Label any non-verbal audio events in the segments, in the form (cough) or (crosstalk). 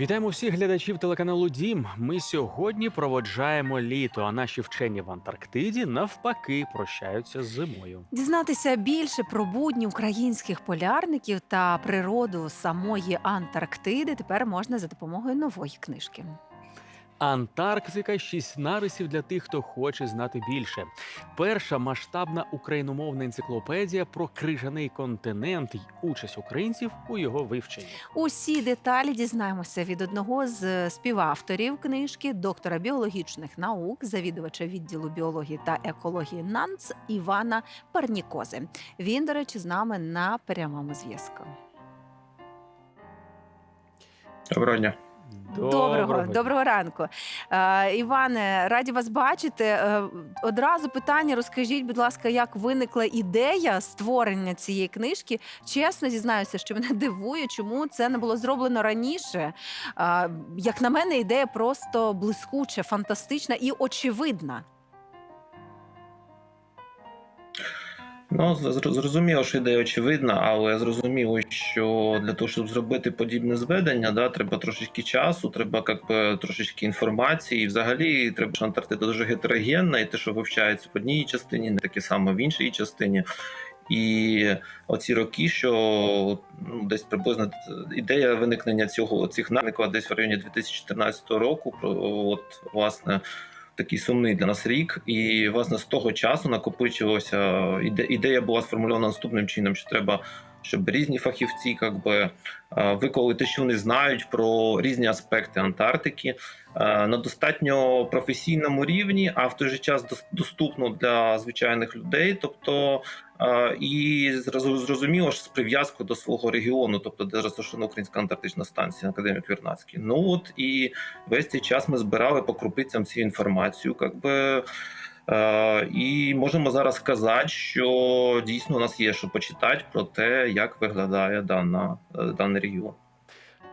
Вітаємо всіх глядачів телеканалу Дім. Ми сьогодні проводжаємо літо, а наші вчені в Антарктиді навпаки прощаються з зимою. Дізнатися більше про будні українських полярників та природу самої Антарктиди тепер можна за допомогою нової книжки. Антарктика шість нарисів для тих, хто хоче знати більше. Перша масштабна україномовна енциклопедія про крижаний континент й участь українців у його вивченні. Усі деталі дізнаємося від одного з співавторів книжки, доктора біологічних наук, завідувача відділу біології та екології НАНЦ Івана Парнікози. Він, до речі, з нами на прямому зв'язку. Доброго дня. Доброго, доброго ранку. Е, Іване, раді вас бачити. Е, одразу питання: розкажіть, будь ласка, як виникла ідея створення цієї книжки? Чесно зізнаюся, що мене (laughs) дивує, чому це не було зроблено раніше. Е, як на мене, ідея просто блискуча, фантастична і очевидна. Ну, зрозуміло, що ідея очевидна, але зрозуміло, що для того, щоб зробити подібне зведення, да, треба трошечки часу, треба як би, трошечки інформації. І взагалі треба що Антарктида дуже гетерогенна, і те, що вивчається в одній частині, не таке саме в іншій частині. І оці роки, що ну, десь приблизно ідея виникнення цього цих виникла десь в районі 2014 року. От власне такий сумний для нас рік. І власне з того часу накопичилося іде- ідея була сформульована наступним чином: що треба, щоб різні фахівці, як би е, виклали те, що вони знають про різні аспекти Антарктики е, на достатньо професійному рівні, а в той же час доступно для звичайних людей. Тобто е, і зрозуміло ж з прив'язкою до свого регіону, тобто де розташована українська антарктична станція академік Вірнацький. Ну от і весь цей час ми збирали по крупицям цю інформацію, як би. Е, і можемо зараз сказати, що дійсно у нас є що почитати про те, як виглядає дана, е, даний регіон.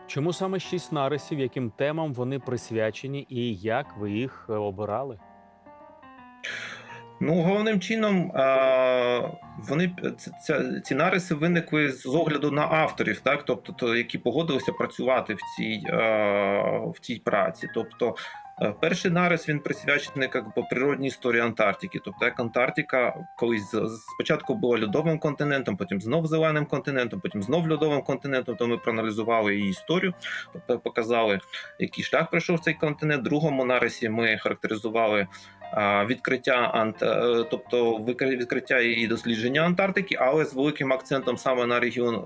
Чому саме шість нарисів, яким темам вони присвячені, і як ви їх е, обирали? Ну, головним чином, е, вони ці нариси виникли з огляду на авторів, так тобто, то, які погодилися працювати в цій, е, в цій праці. Тобто, е, перший нарис він присвячений як би, природній історії Антарктики. Тобто, як Антарктика колись спочатку була льодовим континентом, потім знов зеленим континентом, потім знов льодовим континентом. То ми проаналізували її історію, тобто показали, який шлях пройшов цей континент. В другому нарисі ми характеризували відкриття ант, е, тобто відкриття і дослідження Антарктики, але з великим акцентом саме на регіон,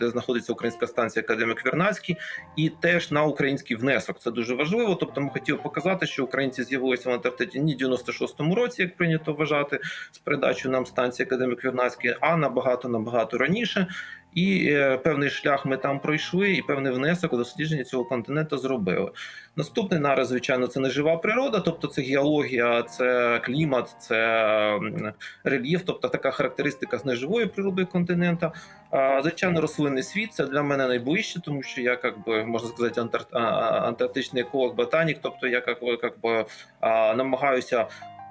де знаходиться українська станція Академік Вірнацький, і теж на український внесок. Це дуже важливо. Тобто, ми хотіли показати, що українці з'явилися в Антарктиді не в 96-му році, як прийнято вважати, з передачею нам станції Академік Вірнацький, а набагато набагато раніше. І е, певний шлях ми там пройшли, і певний внесок у дослідження цього континенту зробили. Наступний нараз, звичайно, це не жива природа, тобто це геологія, це клімат, це рельєф, тобто така характеристика з неживої природи континента. Звичайно, рослинний світ це для мене найближче, тому що я як би можна сказати антарктичний еколог, ботанік, тобто я як би, намагаюся.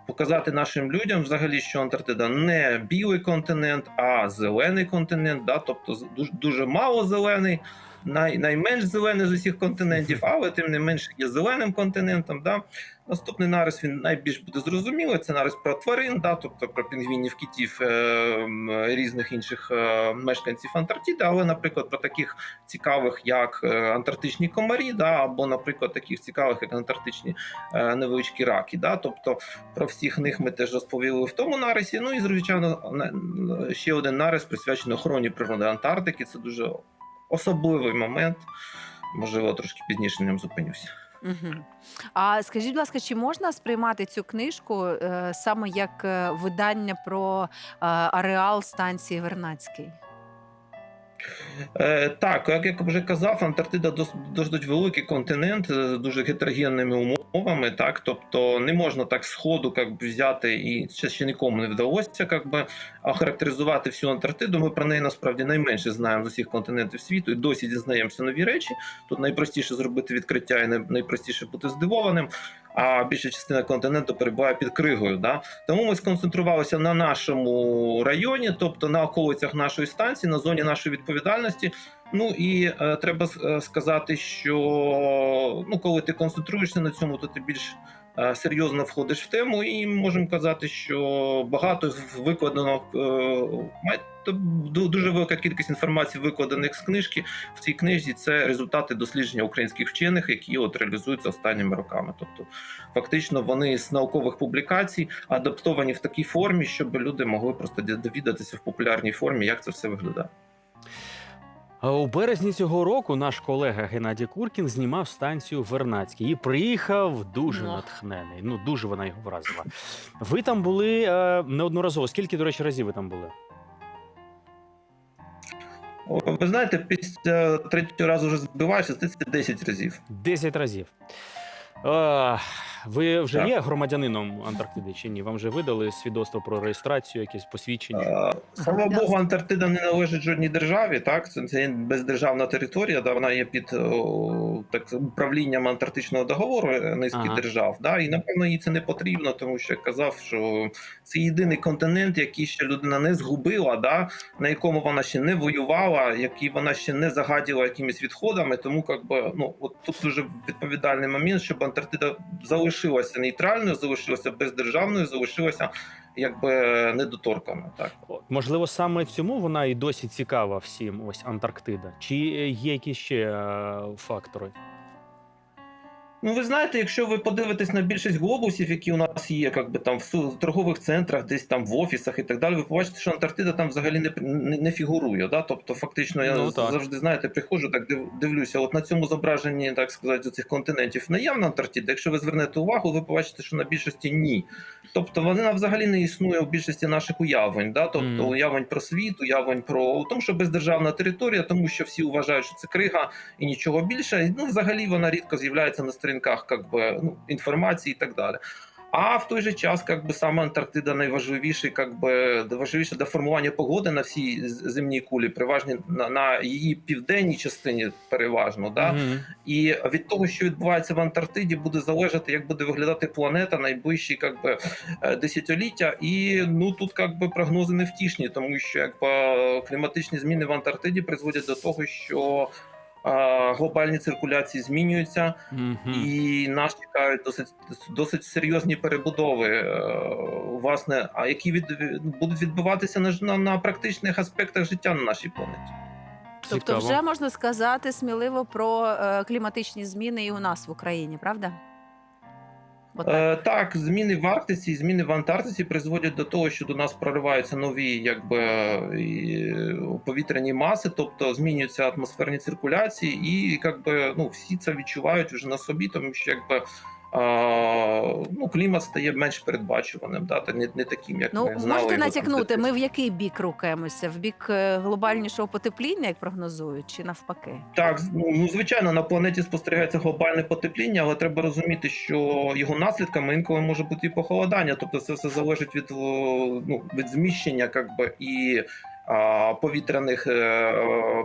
Показати нашим людям взагалі, що Антарктида не білий континент, а зелений континент, да, тобто дуже, дуже мало зелений, най, найменш зелений з усіх континентів, (laughs) але тим не менш є зеленим континентом. Да. Наступний нарис він найбільш буде зрозумілий. Це нарис про тварин, да, тобто про пінгвінів, китів е, різних інших е, мешканців Антарктиди, але, наприклад, про таких цікавих, як е, антарктичні комарі, да, або, наприклад, таких цікавих, як антарктичні невеличкі раки. Да, тобто про всіх них ми теж розповіли в тому нарисі. Ну і звичайно, ще один нарис присвячений охороні природи Антарктики. Це дуже особливий момент. Можливо, трошки пізніше на ньому зупинюся. Угу. А скажіть, будь ласка, чи можна сприймати цю книжку е, саме як е, видання про е, ареал станції Вернацький? Е, так, як я вже казав, Антарктида дос- досить великий континент з дуже гетерогенними умовами. Так, тобто не можна так сходу як би, взяти і ще, ще нікому не вдалося як би, охарактеризувати всю Антарктиду. Ми про неї насправді найменше знаємо з усіх континентів світу і досі дізнаємося нові речі. Тут найпростіше зробити відкриття і най- найпростіше бути здивованим. А більша частина континенту перебуває під кригою. Да? Тому ми сконцентрувалися на нашому районі, тобто на околицях нашої станції, на зоні нашої відповідальності. Ну і е, треба е, сказати, що ну, коли ти концентруєшся на цьому, то ти більш е, серйозно входиш в тему, і можемо казати, що багато викладено е, дуже велика кількість інформації, викладених з книжки. В цій книжці це результати дослідження українських вчених, які от реалізуються останніми роками. Тобто, фактично, вони з наукових публікацій адаптовані в такій формі, щоб люди могли просто довідатися в популярній формі, як це все виглядає. А У березні цього року наш колега Геннадій Куркін знімав станцію Вернацький і приїхав дуже Ну. натхнений. Ну дуже вона його вразила. Ви там були е, неодноразово. Скільки, до речі, разів ви там були? О, Ви знаєте, після третього разу вже збиваєшся, це 10 разів. Десять разів. Е, ви вже Так. є громадянином Антарктиди чи ні? Вам вже видали свідоцтво про реєстрацію, якесь посвідчення? Е, Слава Богу, Антарктида не належить жодній державі. Так, це, це бездержавна територія, да, вона є під о, так управлінням антарктичного договору е, низки Ага. держав. Да, і напевно їй це не потрібно, тому що я казав, що це єдиний континент, який ще людина не згубила, да, на якому вона ще не воювала, який вона ще не загаділа якимись відходами. Тому как би, ну от тут дуже відповідальний момент, щоб Антарктида залишилася нейтральною, залишилася бездержавною, залишилася якби недоторканою. Так. Можливо, саме цьому вона і досі цікава всім. Ось Антарктида. Чи є якісь ще е, фактори? Ну, ви знаєте, якщо ви подивитесь на більшість глобусів, які у нас є, як би там в торгових центрах, десь там в офісах і так далі, ви побачите, що Антарктида там взагалі не, не, не фігурує. Да? Тобто, фактично, я Ну, завжди знаєте, приходжу, так див, дивлюся. От на цьому зображенні, так сказати, цих континентів наявна Антарктида. Якщо ви звернете увагу, ви побачите, що на більшості ні. Тобто вона взагалі не існує у більшості наших уявлень. Да? Тобто Мгм. уявлень про світ, уявлень про тому, що бездержавна територія, тому що всі вважають, що це крига і нічого більше. Ну, взагалі вона рідко з'являється на сторінках как би, ну, інформації і так далі. А в той же час, как би, саме Антарктида найважливіший, как би, важливіше для формування погоди на всій земній кулі, переважно на, на її південній частині, переважно. Да? Мгм. І від того, що відбувається в Антарктиді, буде залежати, як буде виглядати планета найближчі как би, е, десятиліття. І ну тут как би, прогнози не втішні, тому що якби, кліматичні зміни в Антарктиді призводять до того, що е, глобальні циркуляції змінюються, Мгм. і нас чекають досить досить серйозні перебудови, е, власне, а які від, будуть відбуватися на, ж- на, на практичних аспектах життя на нашій планеті. Тобто, Цікаво. вже можна сказати сміливо про е, кліматичні зміни і у нас в Україні, правда? Е, так, зміни в Арктиці, зміни в Антарктиці призводять до того, що до нас прориваються нові якби, повітряні маси, тобто змінюються атмосферні циркуляції, і якби, ну, всі це відчувають вже на собі, тому що якби, ну, клімат стає менш передбачуваним, да, та не, не таким, як Ну, ми знали. можете натякнути, ми в який бік рухаємося? В бік е, глобальнішого потепління, як прогнозують, чи навпаки? Так, ну, ну звичайно, на планеті спостерігається глобальне потепління, але треба розуміти, що його наслідками інколи може бути і похолодання. Тобто це все залежить від, ну, від зміщення как би, і повітряних, е,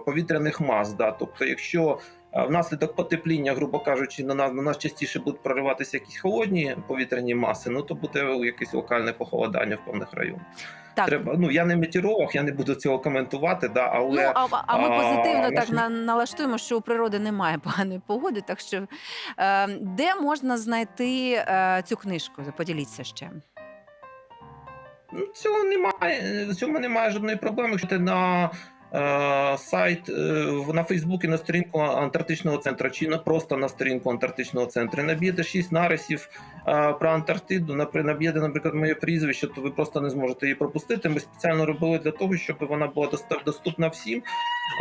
повітряних мас. Да. Тобто, якщо внаслідок потепління, грубо кажучи, на нас, на нас частіше будуть прориватися якісь холодні повітряні маси, ну то буде якесь локальне похолодання в певних районах. Так. Треба, ну я не метеоролог, я не буду цього коментувати, да, але Ну, а, а ми а, позитивно так наші- на, налаштуємо, що у природи немає поганої погоди. Так що е, де можна знайти е, цю книжку? Поділіться ще. Ну, цього немає. В цьому немає жодної проблеми. Якщо ти на е, сайт е, на Фейсбуці на сторінку Антарктичного центру, чи на просто на сторінку Антарктичного центру, наб'єте шість нарисів е, про Антарктиду, наб'єте, наприклад, моє прізвище, то ви просто не зможете її пропустити. Ми спеціально робили для того, щоб вона була доступна всім.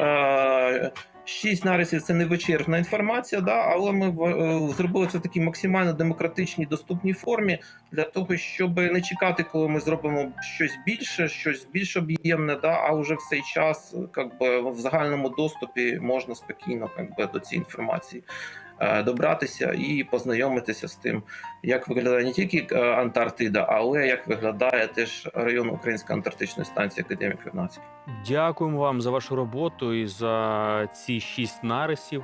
Е, Шість нарисів це не вичерпна інформація, да, але ми е, зробили це в такій максимально демократичній доступній формі для того, щоб не чекати, коли ми зробимо щось більше, щось більш об'ємне, да, а вже в цей час как би, в загальному доступі можна спокійно би, до цієї інформації е, добратися і познайомитися з тим, як виглядає не тільки е, Антарктида, але як виглядає теж район Української антарктичної станції Академік Вернадський. Дякуємо вам за вашу роботу і за ці шість нарисів.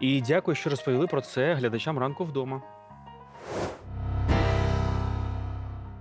І дякую, що розповіли про це глядачам ранку вдома.